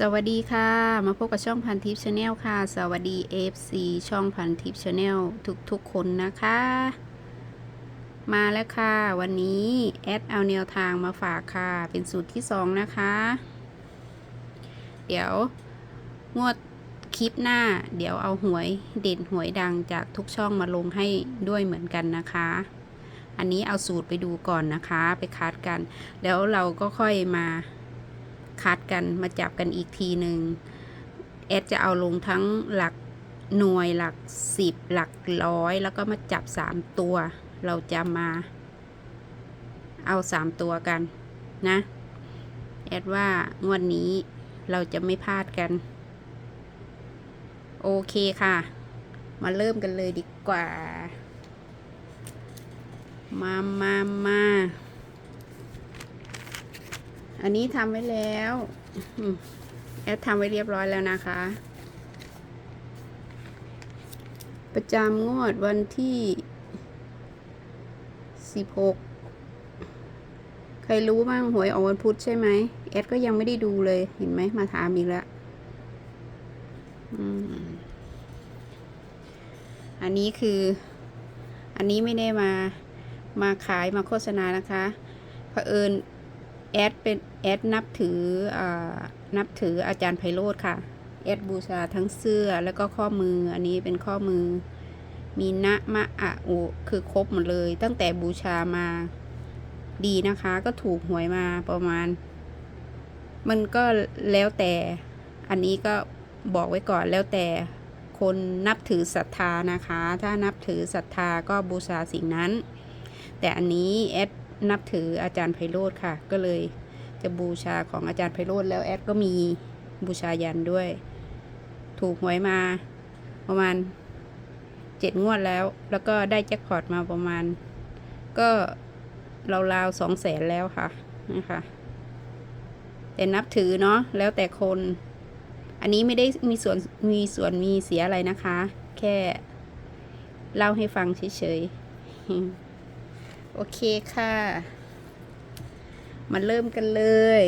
สวัสดีค่ะ มาพบกับช่องพันทิปชาแนลค่ะ สวัสดี FC ช่องพันทิปชาแนลทุกๆ คนนะคะ มาแล้วค่ะ วันนี้แอดเอาแนวทางมาฝากค่ะ เป็นสูตรที่ 2 นะคะ เดี๋ยวงวดคลิปหน้า เดี๋ยวเอาหวยเด่นหวยดังจากทุกช่องมาลงให้ด้วยเหมือนกันนะคะ อันนี้เอาสูตรไปดูก่อนนะคะ ไปคัดกัน แล้วเราก็ค่อยมา คัดกันมาจับกันอีกทีหนึ่งแอดจะเอาลงทั้งหลักหน่วยหลักสิบหลักร้อย แล้วก็มาจับสามตัว เราจะมาเอาสามตัวกันนะแอดว่างวดนนี้เราจะไม่พลาดกัน โอเคค่ะ มาเริ่มกันเลยดีกว่า มามามา อันนี้ทำไว้แล้วแอดทำไว้เรียบร้อยแล้วนะคะ ประจำงวดวันที่สิบหกใครรู้บ้างหวยออกวันพุธใช่ไหมแอดก็ยังไม่ได้ดูเลยเห็นไหมมาถามอีกแล้วอันนี้คือ อันนี้ไม่ได้มามาขายมาโฆษณานะคะเผอิญแอดเป็น แอดนับถืออนับถืออาจารย์ไพโรธค่ะ แอดบูชาทั้งเสื้อแล้วก็ข้อมือ อันนี้เป็นข้อมือ มีนะมะอะอุคือครบหมดเลย ตั้งแต่บูชามาดีนะคะ ก็ถูกหวยมาประมาณ มันก็แล้วแต่ อันนี้ก็บอกไว้ก่อนแล้วแต่คนนับถือศรัทธานะคะ ถ้านับถือศรัทธาก็บูชาสิ่งนั้น แต่อันนี้แอดนับถืออาจารย์ไพโรธค่ะ ก็เลย จะบูชาของอาจารย์ไพโรธแล้วแอดก็มีบูชายันด้วย ถูกหวยมาประมาณเจ็ดงวดแล้ว แล้วก็ได้แจ็คพอตมาประมาณ ก็ราวๆสองแสนแล้วค่ะนะคะแต่นับถือเนาะแล้วแต่คน อันนี้ไม่ได้มีส่วนมีส่วนมีเสียอะไรนะคะ แค่เล่าให้ฟังเฉยๆ โอเคค่ะ มาเริ่มกันเลย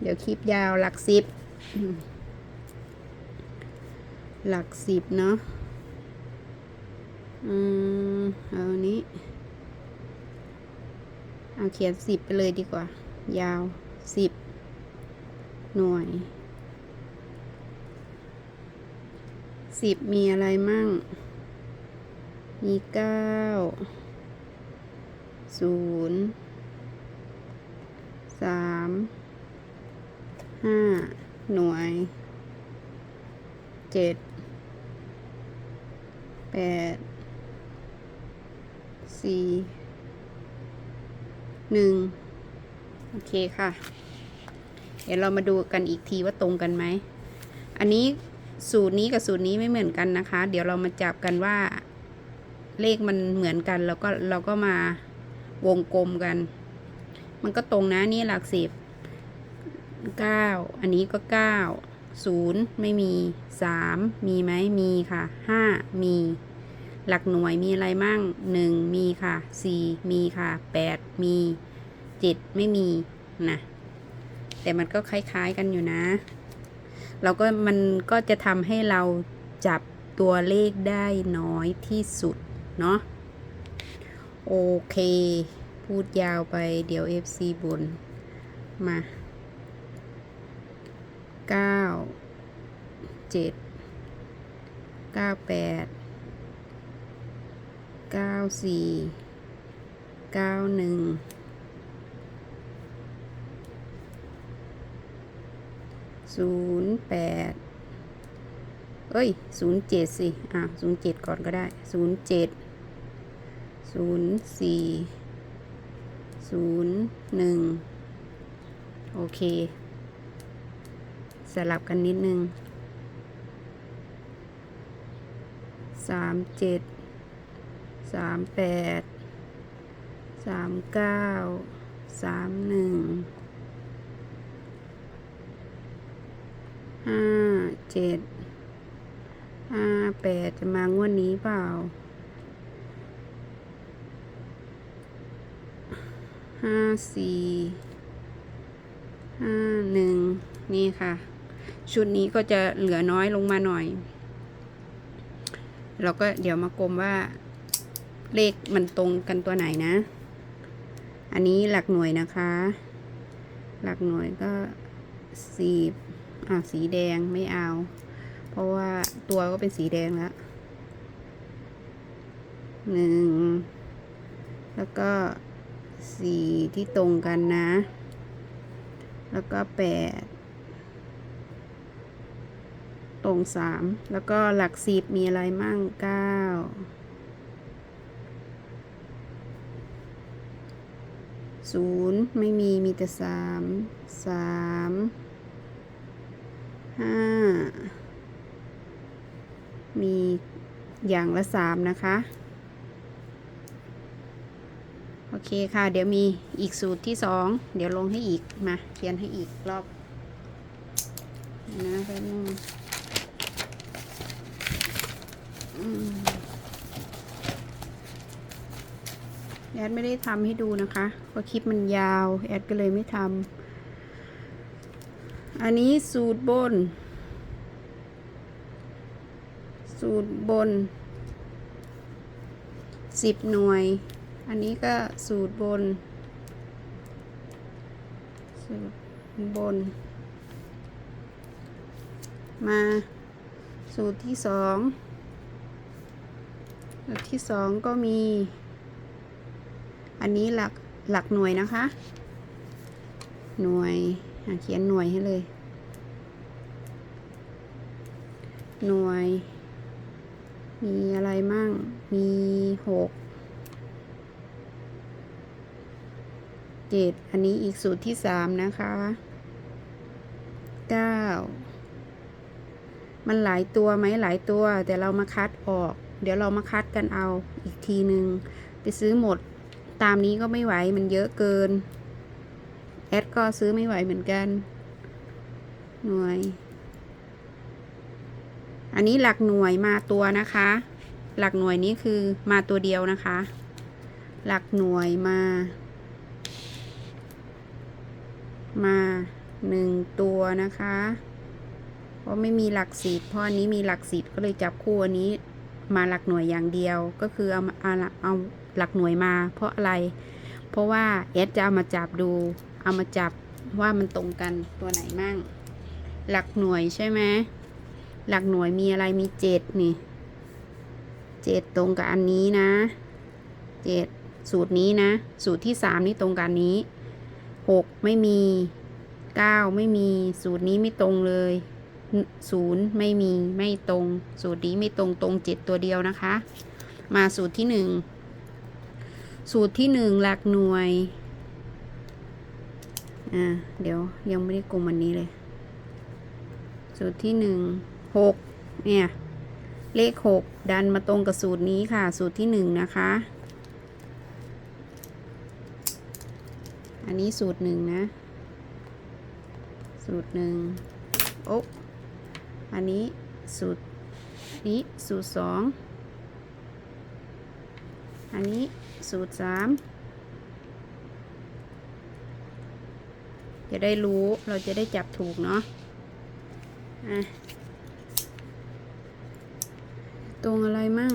เดี๋ยวคลิปยาวหลักสิบ หลักสิบเนาะ อืม เอานี้ เอาเขียนสิบไปเลยดีกว่า ยาวสิบหน่วยสิบมีอะไรมั่ง มีเก้าศูนย์ามห้าหน่วยเจ็ดแปดสี่หนึ่งโอเคค่ะ เดี๋ยวเรามาดูกันอีกทีว่าตรงกันไหม อันนี้สูตรนี้กับสูตรนี้ไม่เหมือนกันนะคะ เดี๋ยวเรามาจับกันว่าเลขมันเหมือนกัน แล้วก็เราก็มาวงกลมกัน มันก็ตรงนะนี่หลักสิบเก้าอันนี้ก็เก้าศูนย์ไม่มีสามมีไหมมีค่ะห้ามีหลักหน่วยมีอะไรมั่งหนึ่งมีค่ะสี่มีค่ะแปดมีเจ็ดไม่มีนะแต่มันก็คล้ายๆกันอยู่นะ เราก็มันก็จะทำให้เราจับตัวเลขได้น้อยที่สุด เนาะโอเค พูดยาวไปเดี๋ยว FC บน มาเก้าเจ็ดเก้าแปดเก้าสี่เก้าหนึ่งศูนย์แปดเอ้ยศูนย์เจ็ดสิ อะศูนย์เจ็ดก่อนก็ได้ศูนย์เจ็ด ศูนย์หนึ่งโอเค สลับกันนิดนึงสามเจ็ดสามแปดสามเก้าสามหนึ่งห้าเจ็ดห้าแปดจะมางวดนี้เปล่า ห้าสี่ห้าหนึ่งนี่ค่ะ ชุดนี้ก็จะเหลือน้อยลงมาหน่อย เราก็เดี๋ยวมากลมว่าเลขมันตรงกันตัวไหนนะ อันนี้หลักหน่วยนะคะ หลักหน่วยก็สีอ่าสีแดงไม่เอา เพราะว่าตัวก็เป็นสีแดงแล้วหนึ่ง แล้วก็ สีที่ตรงกันนะ แล้วก็แปดตรงสามแล้วก็หลักสิบมีอะไรมั่งเก้าศูนย์ไม่มีมีแต่สามสามห้ามีอย่างละสามนะคะ โอ เคค่ะ เดี๋ยวมีอีกสูตรที่สอง เดี๋ยวลงให้อีก มาเขียนให้อีกรอบนะแป๊บนึงแอดไม่ได้ทำให้ดูนะคะเพราะคลิปมันยาว แอดก็เลยไม่ทำ อันนี้สูตรบน สูตรบนสิบหน่วย อันนี้ก็สูตรบน สูตรบน มาสูตรที่สองสูตรที่สองก็มี อันนี้หลักหลักหน่วยนะคะ หน่วยเขียนหน่วยให้เลย หน่วย มีอะไรมั่ง มีหก เจ็ดอันนี้อีกสูตรที่สามนะคะเก้ามันหลายตัวไหมหลายตัว แต่เรามาคัดออก เดี๋ยวเรามาคัดกันเอาอีกทีหนึ่งไปซื้อหมด ตามนี้ก็ไม่ไหวมันเยอะเกิน แอดก็ซื้อไม่ไหวเหมือนกัน หน่วย อันนี้หลักหน่วยมาตัวนะคะ หลักหน่วยนี้คือมาตัวเดียวนะคะ หลักหน่วยมา มาหนึ่งตัวนะคะ เพราะไม่มีหลักสิบเพราะอันนี้มีหลักสิบก็เลยจับคู่อันนี้มาหลักหน่วยอย่างเดียวก็คือเอาเอาเอาหลักหน่วยมา เพราะอะไร เพราะว่าเอสจะเอามาจับดู เอามาจับว่ามันตรงกันตัวไหนมั่ง หลักหน่วยใช่ไหมหลักหน่วยมีอะไรมีเจ็ดนี่เจ็ดตรงกับอันนี้นะเจ็ดสูตรนี้นะ สูตรที่สามนี่ตรงกันนี้ หกไม่มีเก้าไม่มี สูตรนี้ไม่ตรงเลยศูนย์ไม่มีไม่ตรง สูตรนี้ไม่ตรงตรงเจ็ดตัวเดียวนะคะ มาสูตรที่หนึ่งสูตรที่หนึ่งหลักหน่วย อ่า เดี๋ยวยังไม่ได้กลมอันนี้เลย สูตรที่หนึ่งหกเนี่ย เลขหกดันมาตรงกับสูตรนี้ค่ะ สูตรที่หนึ่งนะคะ อันนี้สูตรหนึ่งนะ สูตรหนึ่งโอ๊อันนี้สูตรนี้สูตรสองอันนี้สูตรสามจะได้รู้เราจะได้จับถูกเนาะอะตรงอะไรมั่ง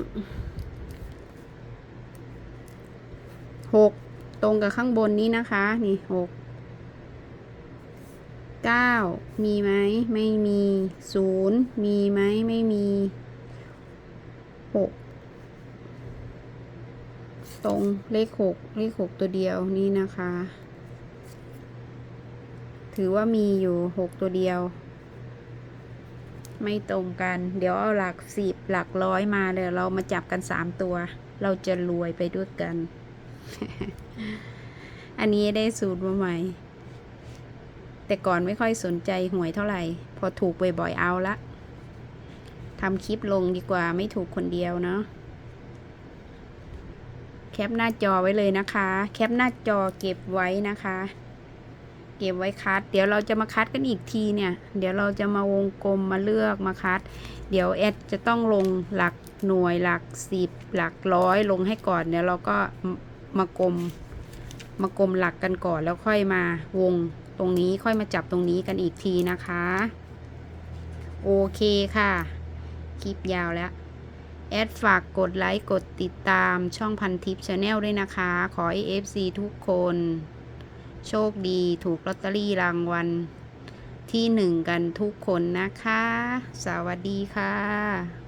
หก รงกับข้างบนนี้นะคะ นี่หกเก้ามีไหมไม่มีศูนย์มีไหมไม่มีหกตรงเลขหกเลขหกตัวเดียวนี่นะคะ ถือว่ามีอยู่หกตัวเดียว ไม่ตรงกัน เดี๋ยวเอาหลักสิบหลักร้อยมาเลยเรามาจับกันสามตัว เราจะรวยไปด้วยกัน อันนี้ได้สูตรมาใหม่ แต่ก่อนไม่ค่อยสนใจหวยเท่าไหร่ พอถูกบ่อยๆเอาละทำคลิปลงดีกว่าไม่ถูกคนเดียวเนาะแคปหน้าจอไว้เลยนะคะ แคปหน้าจอเก็บไว้นะคะ เก็บไว้คัด เดี๋ยวเราจะมาคัดกันอีกทีเนี่ย เดี๋ยวเราจะมาวงกลมมาเลือกมาคัด เดี๋ยวแอดจะต้องลงหลักหน่วยหลักสิบหลักร้อยลงให้ก่อนเดี๋ยวเราก็ มากลมมากลมหลักกันก่อนแล้วค่อยมาวงตรงนี้ค่อยมาจับตรงนี้กันอีกทีนะคะ โอเคค่ะ คลิปยาวแล้ว แอดฝากกดไลค์กดติดตามช่องพันทิปชาแนลด้วยนะคะ ขอให้ FC ทุกคน โชคดีถูกลอตเตอรี่รางวัลที่หนึ่งกันทุกคนนะคะ สวัสดีค่ะ